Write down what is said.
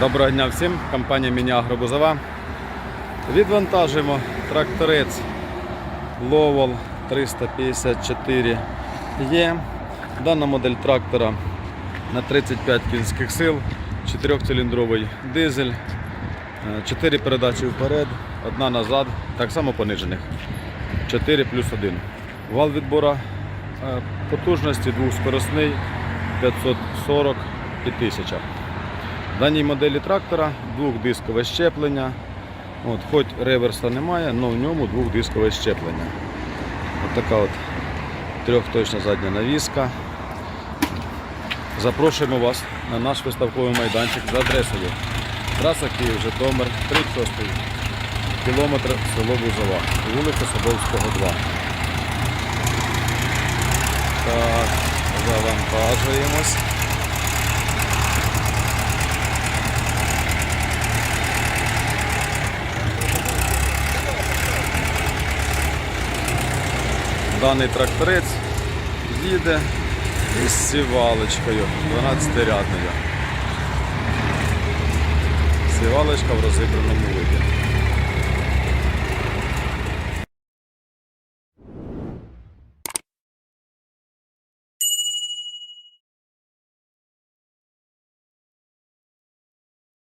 Доброго дня всім, компанія Міні Бузова. Відвантажуємо тракторець Lowell 354 є. Дана модель трактора на 35 кінських сил, 4-циліндровий дизель, 4 передачі вперед, одна назад, так само понижених. 4 плюс 1. Вал відбора е, потужності двохскоросний 540 і 1000. В даній моделі трактора двохдискове щеплення. От, хоч реверса немає, але в ньому двохдискове щеплення. От така от трьохточна задня навіска. Запрошуємо вас на наш виставковий майданчик за адресою. Траса Київ, Житомир, 36 кілометр село Бузова, вулиця Садовського, 2. Так, завантажуємось. Даний тракторець їде із сівалочкою 12-рядною. Сівалочка в розібраному виді.